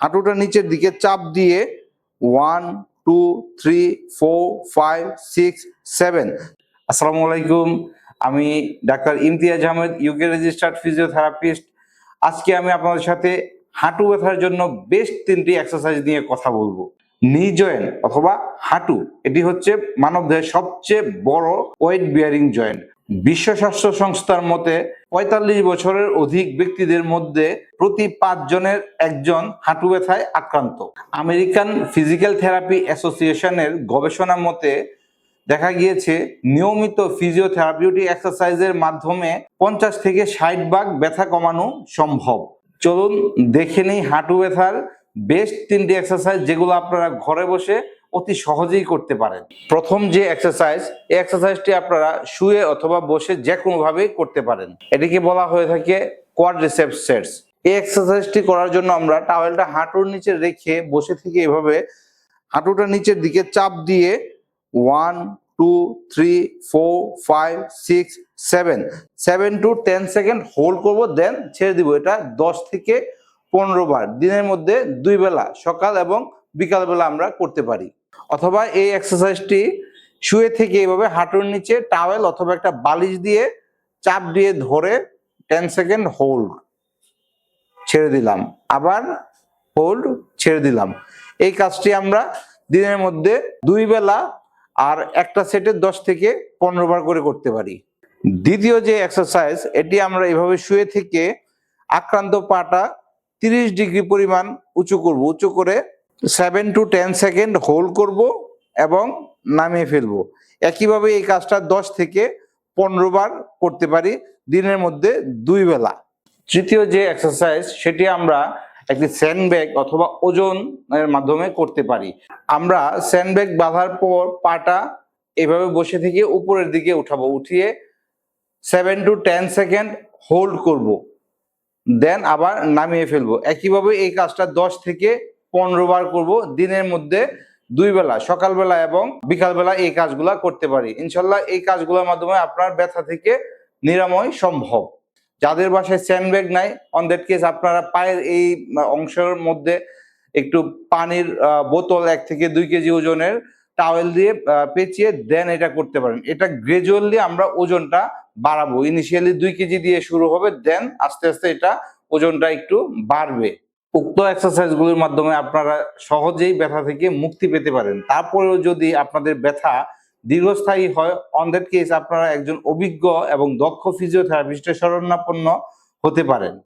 হাঁটুটা নিচের দিকে চাপ দিয়ে one two three four five six seven আসসালামু আলাইকুম, আমি doctor Imtiaz Ahmed UK registered physiotherapist আজকে আমি আপনাদের সাথে হাঁটু ব্যথার জন্য বেস্ট তিনটি এক্সারসাইজ নিয়ে কথা বলব। নি জয়েন্ট অথবা হাঁটু, এটি হচ্ছে মানবদেহের সবচেয়ে বড় ওয়েট বিয়ারিং জয়েন্ট। বিশ্ব স্বাস্থ্য সংস্থার মতে, পঁয়তাল্লিশ বছরের অধিক ব্যক্তিদের মধ্যে প্রতি পাঁচ জনের একজন হাঁটু ব্যথায় আক্রান্ত। আমেরিকান ফিজিক্যাল থেরাপি অ্যাসোসিয়েশনের গবেষণা মতে, দেখা গিয়েছে নিয়মিত ফিজিওথেরাপিউটিক এক্সারসাইজের মাধ্যমে পঞ্চাশ থেকে ষাট ভাগ ব্যথা কমানো সম্ভব। চলুন দেখে নেই হাঁটু ব্যথার বেস্ট তিনটি এক্সারসাইজ যেগুলো আপনারা ঘরে বসে অতি সহজেই করতে পারেন। প্রথম যে এক্সারসাইজ এই এক্সারসাইজটি আপনারা শুয়ে অথবা বসে যে কোনো ভাবে করতে পারেন। এটিকে বলা হয়ে থাকে কোয়াড্রিসেপস সেটস এই এক্সারসাইজটি করার জন্য আমরা টাওয়েলটা হাঁটুর নিচে রেখে বসে থেকে এভাবে হাঁটুটা নিচের দিকে চাপ দিয়ে one two three four five six seven seven to ten second hold করব দেন ছেড়ে দিব। এটা দশ থেকে পনেরো বার, দিনের মধ্যে দুই বেলা, সকাল এবং বিকাল বেলা আমরা করতে পারি। অথবা এই এক্সারসাইজটি শুয়ে থেকে এভাবে হাঁটুর নিচে টাওয়েল অথবা একটা বালিশ দিয়ে চাপ দিয়ে ধরে টেন সেকেন্ড হোল্ড ছেড়ে দিলাম। আবার হোল্ড ছেড়ে দিলাম। এই কাজটি আমরা দিনের মধ্যে দুই বেলা আর একটা সেটে দশ থেকে পনেরো বার করে করতে পারি। দ্বিতীয় যে এক্সারসাইজ এটি আমরা এভাবে শুয়ে থেকে আক্রান্ত পাটা তিরিশ ডিগ্রি পরিমাণ উঁচু করব, উঁচু করে seven to ten second hold করব এবং নামিয়ে ফেলব। একইভাবে এই কাজটা দশ থেকে পনেরো বার করতে পারি, দিনের মধ্যে দুই বেলা। তৃতীয় যে এক্সারসাইজ সেটি আমরা একটি স্যান্ডব্যাগ অথবা ওজনের মাধ্যমে করতে পারি। আমরা স্যান্ডব্যাগ বাঁধার পর পাটা এভাবে বসে থেকে উপরের দিকে উঠাবো, উঠিয়ে seven to ten second hold করব। দেন আবার নামিয়ে ফেলব। একইভাবে এই কাজটা দশ থেকে পনেরো বার করব। দিনের মধ্যে দুই বেলা, সকালবেলা এবং বিকালবেলা এই কাজগুলা করতে পারি। ইনশাল্লাহ এই কাজগুলোর মাধ্যমে আপনার ব্যথা থেকে নিরাময় সম্ভব। যাদের বাসায় স্যান্ডব্যাগ নাই অন দ্যাট কেস আপনারা পায়ের এই অংশের মধ্যে একটু পানির বোতল এক থেকে দুই কেজি ওজনের টাওয়েল দিয়ে পেঁচিয়ে দেন এটা করতে পারেন। এটা গ্রাজুয়ালি আমরা ওজনটা বাড়াবো। ইনিশিয়ালি দুই কেজি দিয়ে শুরু হবে দেন আস্তে আস্তে এটা ওজনটা একটু বাড়বে। উক্ত এক্সারসাইজ গুলির মাধ্যমে আপনারা সহজেই ব্যথা থেকে মুক্তি পেতে পারেন। তারপরেও যদি আপনাদের ব্যথা দীর্ঘস্থায়ী হয় অন দ্যাট কেস আপনারা একজন অভিজ্ঞ এবং দক্ষ ফিজিওথেরাপিস্টের শরণাপন্ন হতে পারেন।